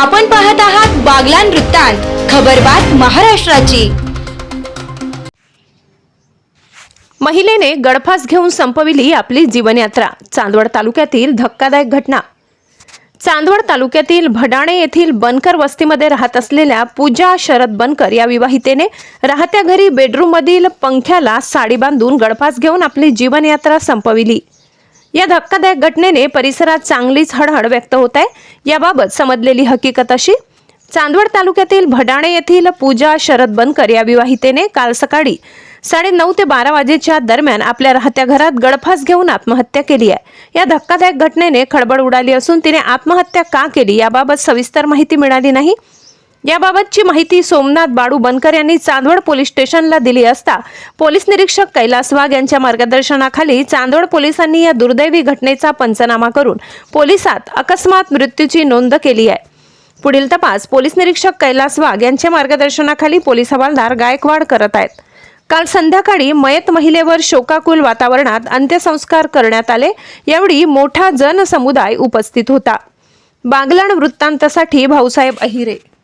आपण पाहत आहात बागलान वृत्तांत खबरबात महाराष्ट्राची. महिलेने गळफास घेऊन संपविली आपली जीवनयात्रा चांदवड तालुक्यातील धक्कादायक घटना. चांदवड तालुक्यातील भडाणे येथील बनकर वस्तीमध्ये राहत असलेल्या पूजा शरद बनकर या विवाहितेने राहत्या घरी बेडरूममधील पंख्याला साडी बांधून गळफास घेऊन आपली जीवनयात्रा संपविली. या धक्कादायक घटनेने परिसरात चांगलीच हळहळ व्यक्त होत आहे. याबाबत समजलेली हकीकत अशी चांदवड तालुक्यातील भडाणे येथील पूजा शरद बनकर या विवाहितेने काल सकाळी साडे नऊ ते बारा वाजेच्या दरम्यान आपल्या राहत्या घरात गळफास घेऊन आत्महत्या केली आहे. या धक्कादायक घटनेने खळबळ उडाली असून तिने आत्महत्या का केली याबाबत सविस्तर माहिती मिळाली नाही. याबाबतची माहिती सोमनाथ बाडू बनकर यांनी चांदवड पोलीस स्टेशनला दिली असता पोलीस निरीक्षक कैलास वाघ यांच्या मार्गदर्शनाखाली चांदवड पोलिसांनी या दुर्दैवी घटनेचा पंचनामा करून पोलिसात अकस्मात मृत्यूची नोंद केली आहे. पुढील तपास पोलीस निरीक्षक कैलास वाघ यांच्या मार्गदर्शनाखाली पोलीस हवालदार गायकवाड करत आहेत. काल संध्याकाळी मयत महिलेवर शोकाकुल वातावरणात अंत्यसंस्कार करण्यात आले. यावेळी मोठा जनसमुदाय उपस्थित होता. बागलाण वृत्तांतासाठी भाऊसाहेब अहिरे.